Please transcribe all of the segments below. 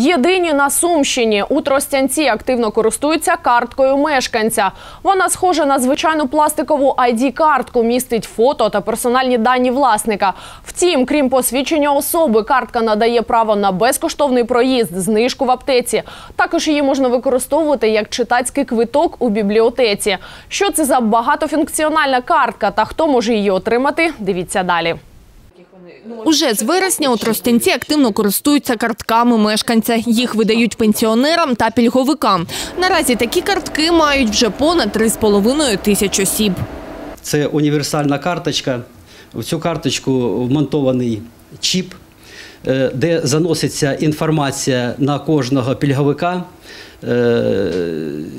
Єдині на Сумщині у Тростянці активно користуються карткою мешканця. Вона схожа на звичайну пластикову ID-картку, містить фото та персональні дані власника. Втім, крім посвідчення особи, картка надає право на безкоштовний проїзд, знижку в аптеці. Також її можна використовувати як читацький квиток у бібліотеці. Що це за багатофункціональна картка та хто може її отримати? Дивіться далі. Уже з вересня у Тростянці активно користуються картками мешканця. Їх видають пенсіонерам та пільговикам. Наразі такі картки мають вже понад 3,5 тисяч осіб. Це універсальна карточка. В цю карточку вмонтований чіп, де заноситься інформація на кожного пільговика, е,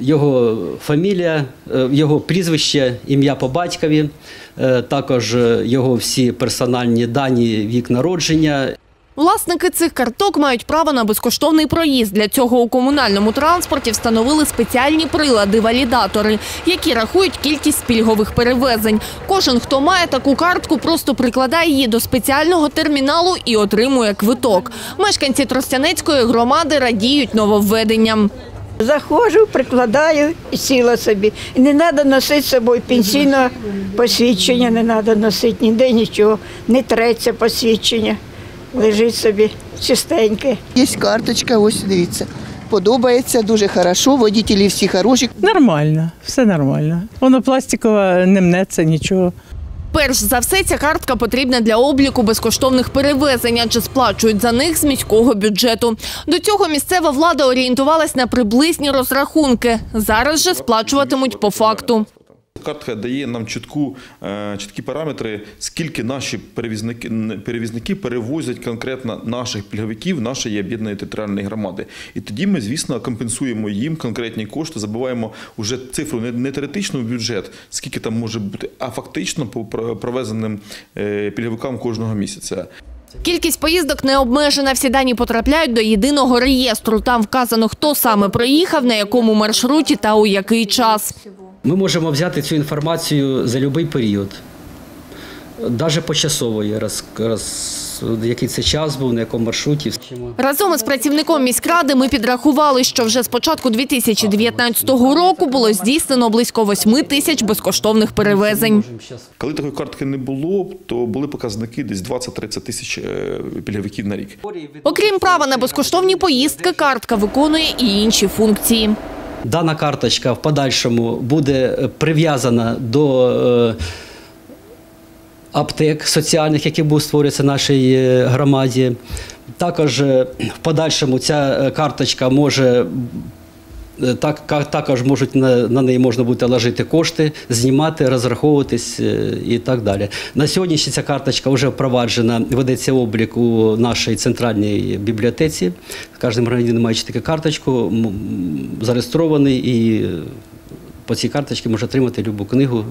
його фамілія, е, його прізвище, ім'я по батькові, е, також його всі персональні дані, вік народження. Власники цих карток мають право на безкоштовний проїзд. Для цього у комунальному транспорті встановили спеціальні прилади-валідатори, які рахують кількість пільгових перевезень. Кожен, хто має таку картку, просто прикладає її до спеціального терміналу і отримує квиток. Мешканці Тростянецької громади радіють нововведенням. Заходжу, прикладаю і сіла собі. Не треба носити з собою пенсійного посвідчення, не треба носити ніде нічого, не треться посвідчення. Лежить собі чистеньке. Є карточка, ось дивіться. Подобається, дуже хорошо, водителі всі хороші. Нормально, все нормально. Воно пластикове, не мнеться нічого. Перш за все, ця картка потрібна для обліку безкоштовних перевезень, адже сплачують за них з міського бюджету. До цього місцева влада орієнтувалась на приблизні розрахунки. Зараз же сплачуватимуть по факту. Картка дає нам чітку, е, чіткі параметри, скільки наші перевізники, перевізники перевозять конкретно наших пільговиків, нашої об'єднаної територіальної громади. І тоді ми, звісно, компенсуємо їм конкретні кошти, забуваємо уже цифру не, теоретичну в бюджет, скільки там може бути, а фактично по провезеним е, пільговикам кожного місяця. Кількість поїздок не обмежена. Всі дані потрапляють до єдиного реєстру. Там вказано, хто саме проїхав, на якому маршруті та у який час. Ми можемо взяти цю інформацію за будь-який період, навіть почасово, є, роз, роз, який це час був, на якому маршруті. Разом із працівником міськради ми підрахували, що вже з початку 2019 року було здійснено близько 8 тисяч безкоштовних перевезень. Коли такої картки не було, то були показники десь 20-30 тисяч е, пільговиків на рік. Окрім права на безкоштовні поїздки, картка виконує і інші функції. Дана карточка в подальшому буде е, прив'язана до е, аптек соціальних, які будуть створюватися в нашій е, громаді. Також в подальшому ця карточка може. Е, Так, також можуть на, неї можна буде ложити кошти, знімати, розраховуватись е, і так далі. На сьогодні ця карточка вже впроваджена, ведеться облік у нашій центральній бібліотеці. Кожен громадянин має таку карточку, зареєстрований і е, по цій карточці може отримати будь-яку книгу.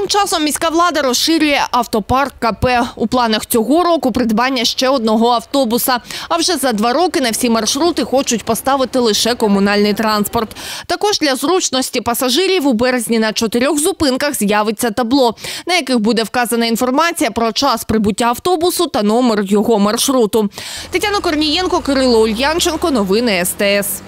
Тим часом міська влада розширює автопарк КП. У планах цього року придбання ще одного автобуса. А вже за два роки на всі маршрути хочуть поставити лише комунальний транспорт. Також для зручності пасажирів у березні на чотирьох зупинках з'явиться табло, на яких буде вказана інформація про час прибуття автобусу та номер його маршруту. Тетяна Корнієнко, Кирило Ульянченко. Новини СТС.